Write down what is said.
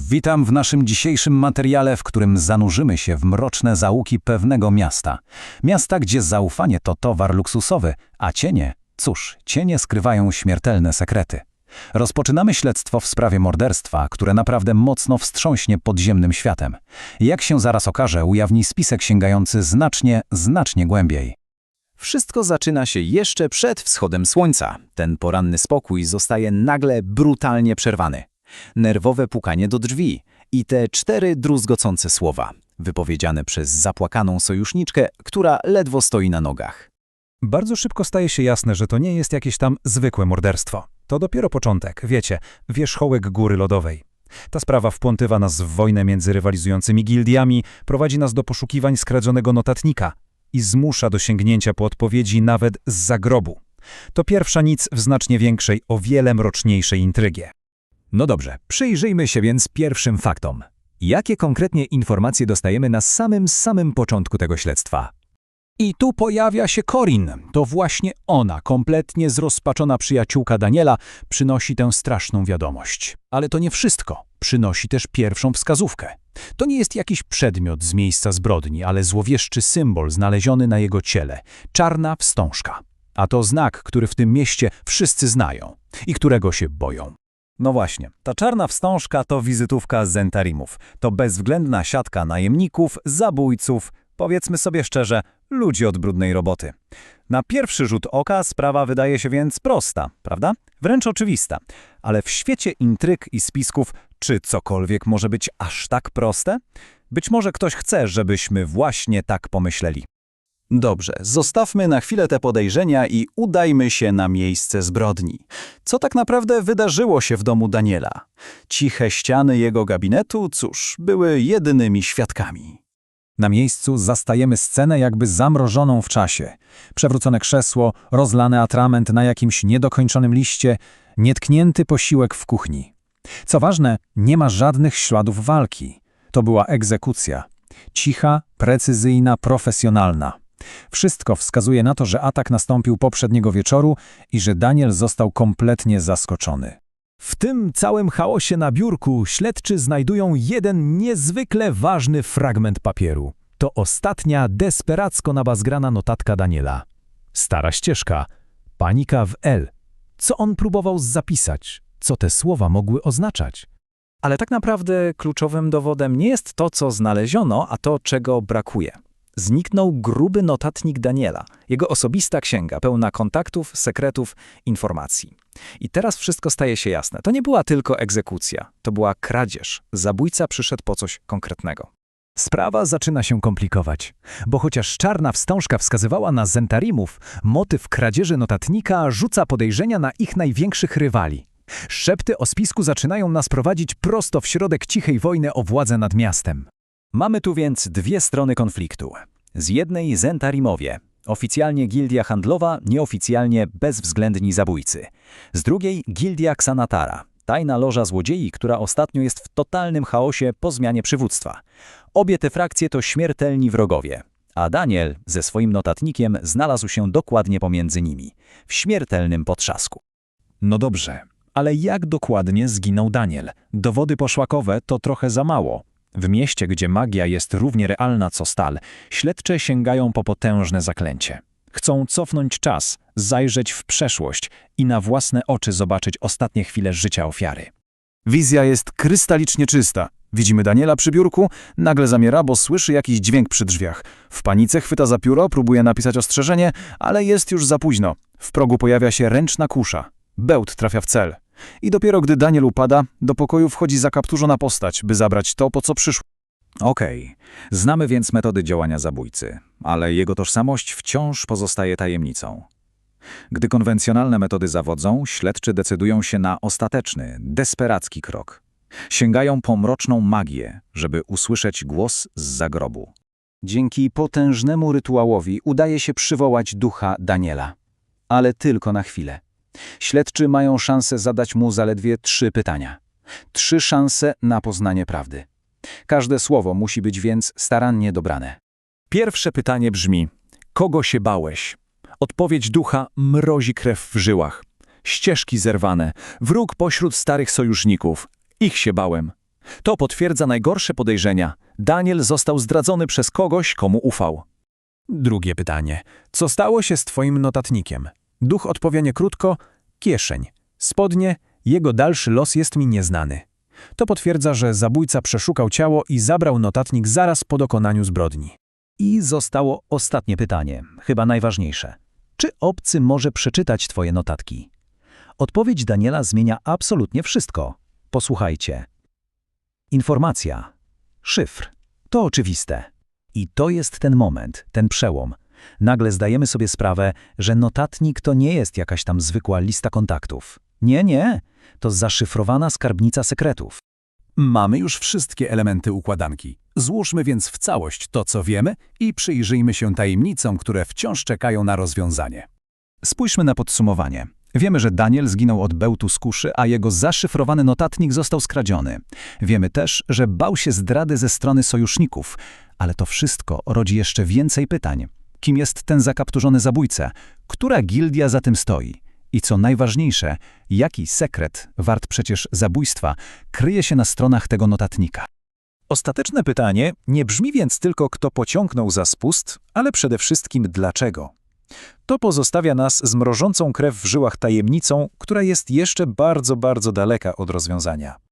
Witam w naszym dzisiejszym materiale, w którym zanurzymy się w mroczne zaułki pewnego miasta. Miasta, gdzie zaufanie to towar luksusowy, a cienie, cóż, cienie skrywają śmiertelne sekrety. Rozpoczynamy śledztwo w sprawie morderstwa, które naprawdę mocno wstrząśnie podziemnym światem. Jak się zaraz okaże, ujawni spisek sięgający znacznie, znacznie głębiej. Wszystko zaczyna się jeszcze przed wschodem słońca. Ten poranny spokój zostaje nagle brutalnie przerwany. Nerwowe pukanie do drzwi i te cztery druzgocące słowa, wypowiedziane przez zapłakaną sojuszniczkę, która ledwo stoi na nogach. Bardzo szybko staje się jasne, że to nie jest jakieś tam zwykłe morderstwo. To dopiero początek, wiecie, wierzchołek góry lodowej. Ta sprawa wplątywa nas w wojnę między rywalizującymi gildiami, prowadzi nas do poszukiwań skradzionego notatnika i zmusza do sięgnięcia po odpowiedzi nawet z zagrobu. To pierwsza nic w znacznie większej, o wiele mroczniejszej intrygie. No dobrze, przyjrzyjmy się więc pierwszym faktom. Jakie konkretnie informacje dostajemy na samym, samym początku tego śledztwa? I tu pojawia się Corin. To właśnie ona, kompletnie zrozpaczona przyjaciółka Daniela, przynosi tę straszną wiadomość. Ale to nie wszystko. Przynosi też pierwszą wskazówkę. To nie jest jakiś przedmiot z miejsca zbrodni, ale złowieszczy symbol znaleziony na jego ciele. Czarna wstążka. A to znak, który w tym mieście wszyscy znają i którego się boją. No właśnie, ta czarna wstążka to wizytówka Zentarimów. To bezwzględna siatka najemników, zabójców, powiedzmy sobie szczerze, ludzi od brudnej roboty. Na pierwszy rzut oka sprawa wydaje się więc prosta, prawda? Wręcz oczywista. Ale w świecie intryg i spisków, czy cokolwiek może być aż tak proste? Być może ktoś chce, żebyśmy właśnie tak pomyśleli. Dobrze, zostawmy na chwilę te podejrzenia i udajmy się na miejsce zbrodni. Co tak naprawdę wydarzyło się w domu Daniela? Ciche ściany jego gabinetu, cóż, były jedynymi świadkami. Na miejscu zastajemy scenę jakby zamrożoną w czasie. Przewrócone krzesło, rozlany atrament na jakimś niedokończonym liście, nietknięty posiłek w kuchni. Co ważne, nie ma żadnych śladów walki. To była egzekucja. Cicha, precyzyjna, profesjonalna. Wszystko wskazuje na to, że atak nastąpił poprzedniego wieczoru i że Daniel został kompletnie zaskoczony. W tym całym chaosie na biurku śledczy znajdują jeden niezwykle ważny fragment papieru. To ostatnia, desperacko nabazgrana notatka Daniela. Stara ścieżka. Panika w L. Co on próbował zapisać? Co te słowa mogły oznaczać? Ale tak naprawdę kluczowym dowodem nie jest to, co znaleziono, a to, czego brakuje. Zniknął gruby notatnik Daniela, jego osobista księga, pełna kontaktów, sekretów, informacji. I teraz wszystko staje się jasne. To nie była tylko egzekucja, to była kradzież. Zabójca przyszedł po coś konkretnego. Sprawa zaczyna się komplikować, bo chociaż czarna wstążka wskazywała na Zentarimów, motyw kradzieży notatnika rzuca podejrzenia na ich największych rywali. Szepty o spisku zaczynają nas prowadzić prosto w środek cichej wojny o władzę nad miastem. Mamy tu więc dwie strony konfliktu. Z jednej Zentarimowie, oficjalnie gildia handlowa, nieoficjalnie bezwzględni zabójcy. Z drugiej gildia Xanatara, tajna loża złodziei, która ostatnio jest w totalnym chaosie po zmianie przywództwa. Obie te frakcje to śmiertelni wrogowie, a Daniel ze swoim notatnikiem znalazł się dokładnie pomiędzy nimi, w śmiertelnym potrzasku. No dobrze, ale jak dokładnie zginął Daniel? Dowody poszłakowe to trochę za mało. W mieście, gdzie magia jest równie realna co stal, śledcze sięgają po potężne zaklęcie. Chcą cofnąć czas, zajrzeć w przeszłość i na własne oczy zobaczyć ostatnie chwile życia ofiary. Wizja jest krystalicznie czysta. Widzimy Daniela przy biurku, nagle zamiera, bo słyszy jakiś dźwięk przy drzwiach. W panice chwyta za pióro, próbuje napisać ostrzeżenie, ale jest już za późno. W progu pojawia się ręczna kusza. Bełt trafia w cel. I dopiero gdy Daniel upada, do pokoju wchodzi zakapturzona postać, by zabrać to, po co przyszło. Okej, znamy więc metody działania zabójcy, ale jego tożsamość wciąż pozostaje tajemnicą. Gdy konwencjonalne metody zawodzą, śledczy decydują się na ostateczny, desperacki krok. Sięgają po mroczną magię, żeby usłyszeć głos z zagrobu. Dzięki potężnemu rytuałowi udaje się przywołać ducha Daniela. Ale tylko na chwilę. Śledczy mają szansę zadać mu zaledwie trzy pytania. Trzy szanse na poznanie prawdy. Każde słowo musi być więc starannie dobrane. Pierwsze pytanie brzmi: kogo się bałeś? Odpowiedź ducha mrozi krew w żyłach. Ścieżki zerwane, wróg pośród starych sojuszników. Ich się bałem. To potwierdza najgorsze podejrzenia. Daniel został zdradzony przez kogoś, komu ufał. Drugie pytanie. Co stało się z twoim notatnikiem? Duch odpowie niekrótko, kieszeń. Spodnie, jego dalszy los jest mi nieznany. To potwierdza, że zabójca przeszukał ciało i zabrał notatnik zaraz po dokonaniu zbrodni. I zostało ostatnie pytanie, chyba najważniejsze. Czy obcy może przeczytać twoje notatki? Odpowiedź Daniela zmienia absolutnie wszystko. Posłuchajcie. Informacja. Szyfr. To oczywiste. I to jest ten moment, ten przełom. Nagle zdajemy sobie sprawę, że notatnik to nie jest jakaś tam zwykła lista kontaktów. Nie, nie. To zaszyfrowana skarbnica sekretów. Mamy już wszystkie elementy układanki. Złóżmy więc w całość to, co wiemy i przyjrzyjmy się tajemnicom, które wciąż czekają na rozwiązanie. Spójrzmy na podsumowanie. Wiemy, że Daniel zginął od bełtu z kuszy, a jego zaszyfrowany notatnik został skradziony. Wiemy też, że bał się zdrady ze strony sojuszników, ale to wszystko rodzi jeszcze więcej pytań. Kim jest ten zakapturzony zabójca? Która gildia za tym stoi? I co najważniejsze, jaki sekret, wart przecież zabójstwa, kryje się na stronach tego notatnika? Ostateczne pytanie nie brzmi więc tylko kto pociągnął za spust, ale przede wszystkim dlaczego. To pozostawia nas z mrożącą krew w żyłach tajemnicą, która jest jeszcze bardzo, bardzo daleka od rozwiązania.